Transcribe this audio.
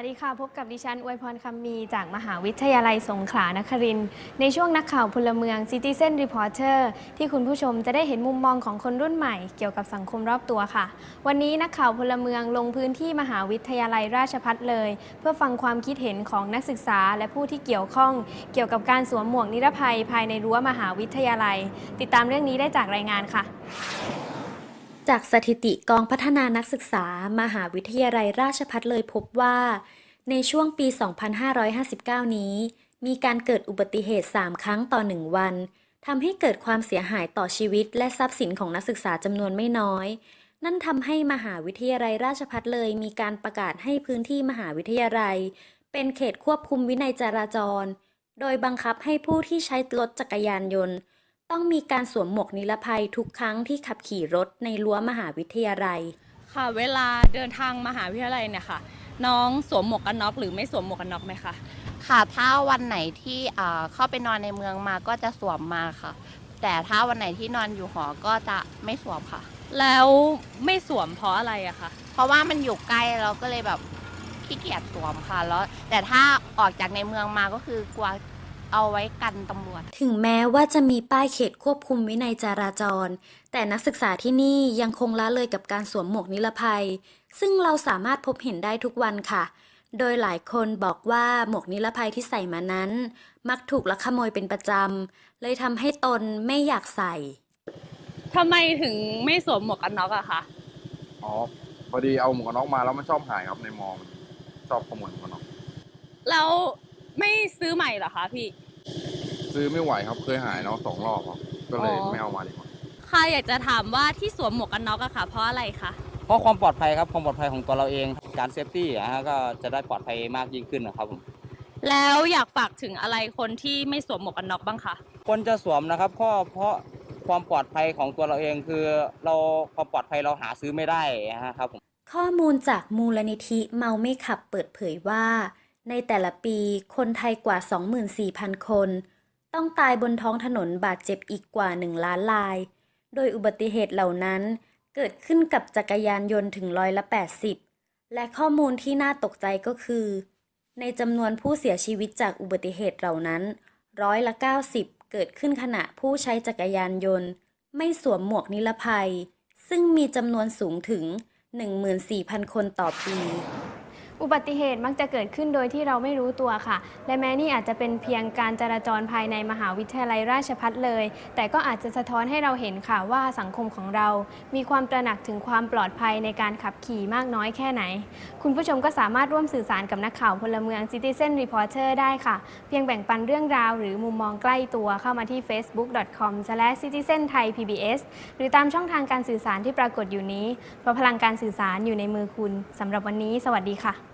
วัสดีค่ะ พบกับดิฉัน อวยพรคำมีจากมหาวิทยาลัยสงขลานครินทร์ในช่วงนักข่าวพลเมือง Citizen Reporter ที่คุณผู้ชมจะได้เห็นมุมมองของคนรุ่นใหม่เกี่ยวกับสังคมรอบตัวค่ะ วันนี้นักข่าวพลเมืองลงพื้นที่มหาวิทยาลัยราชภัฏเลย เพื่อฟังความคิดเห็นของนักศึกษาและผู้ที่เกี่ยวข้อง เกี่ยวกับการสวมหมวกนิรภัยภายในรั้วมหาวิทยาลัย ติดตามเรื่องนี้ได้จากรายงานค่ะ จากสถิติกองพัฒนานักศึกษา มหาวิทยาลัยราชภัฏเลยพบว่า ในช่วงปี 2559 นี้ มีการเกิดอุบัติเหตุ 3 ครั้งต่อ 1 วันทำให้เกิดความเสียหายต่อชีวิต และทรัพย์สินของนักศึกษาจำนวนไม่น้อย นั่นทำให้มหาวิทยาลัยราชภัฏเลยมีการประกาศให้พื้นที่มหาวิทยาลัย เป็นเขตควบคุมวินัยจราจร โดยบังคับให้ผู้ที่ใช้รถจักรยานยนต์ ต้องมีการสวมหมวกนิรภัยทุกครั้งที่ขับขี่รถในรั้วมหาวิทยาลัย ค่ะ เวลาเดินทางมหาวิทยาลัยเนี่ยค่ะ น้องสวมหมวกกันน็อกหรือไม่สวมหมวกกันน็อกไหมคะ ค่ะถ้าวันไหนที่อ่าเข้าไปนอนในเมืองมาก็จะสวมมาค่ะ แต่ถ้าวันไหนที่นอนอยู่หอก็จะไม่สวมค่ะ แล้วไม่สวมเพราะอะไรอะคะ เพราะว่ามันอยู่ใกล้เราก็เลยแบบขี้เกียจสวมค่ะแล้วแต่ถ้าออกจากในเมืองมาก็คือกลัว เอาไว้กันตำรวจ ถึงแม้ว่าจะมีป้ายเขตควบคุมวินัยจราจร แต่นักศึกษาที่นี่ยังคงละเลยกับการสวมหมวกนิรภัย ซึ่งเราสามารถพบเห็นได้ทุกวันค่ะ โดยหลายคนบอกว่าหมวกนิรภัยที่ใส่มานั้น มักถูกลักขโมยเป็นประจำ เลยทำให้ตนไม่อยากใส่ทำไมถึงไม่สวมหมวกกันน็อกอะคะอ๋อพอดีเอาหมวกกันน็อกมาแล้วมันชอบหายครับในมอมันชอบขโมยหมวกกันน็อกแล้ว ไม่ซื้อใหม่เหรอคะพี่ ซื้อไม่ไหวครับเคยหายเนาะสองรอบครับก็เลยอ๋อ ไม่เอามาดีกว่าค่ะอยากจะถามว่าที่สวมหมวกกันน็อกอะค่ะ เพราะอะไรคะ เพราะความปลอดภัยครับความปลอดภัยของตัวเราเองการเซฟตี้อะฮะก็จะได้ปลอดภัยมากยิ่งขึ้นนะครับผมแล้วอยากฝากถึงอะไรคนที่ไม่สวมหมวกกันน็อกบ้างคะคนจะสวมนะครับก็เพราะความปลอดภัยของตัวเราเองคือเราความปลอดภัยเราหาซื้อไม่ได้นะครับผม ข้อมูลจากมูลนิธิเมาไม่ขับเปิดเผยว่า ในแต่ละปีคนไทยกว่า 24,000 คน ต้องตายบนท้องถนนบาดเจ็บอีกกว่า 1 ล้านราย โดยอุบัติเหตุเหล่านั้นเกิดขึ้นกับจักรยานยนต์ถึงร้อยละ 80 และข้อมูลที่น่าตกใจก็คือ ในจำนวนผู้เสียชีวิตจากอุบัติเหตุเหล่านั้น ร้อยละ 90 เกิดขึ้นขณะผู้ใช้จักรยานยนต์ ไม่สวมหมวกนิรภัย ซึ่งมีจำนวนสูงถึง 14,000 คนต่อปี อุบัติเหตุมักจะเกิดขึ้นโดยที่เราไม่รู้ตัวค่ะ และแม้นี่อาจจะเป็นเพียงการจราจรภายในมหาวิทยาลัยราชภัฏเลย แต่ก็อาจจะสะท้อนให้เราเห็นค่ะว่าสังคมของเรา มีความตระหนักถึงความปลอดภัยในการขับขี่มากน้อยแค่ไหน คุณผู้ชมก็สามารถร่วมสื่อสารกับนักข่าวพลเมือง Citizen Reporter ได้ค่ะ เพียงแบ่งปันเรื่องราว หรือมุมมองใกล้ตัวเข้ามาที่ facebook.com/citizenthaipbs หรือตามช่องทางการสื่อสารที่ปรากฏอยู่นี้ เพราะพลังการสื่อสารอยู่ในมือคุณสำหรับวันนี้ สวัสดีค่ะ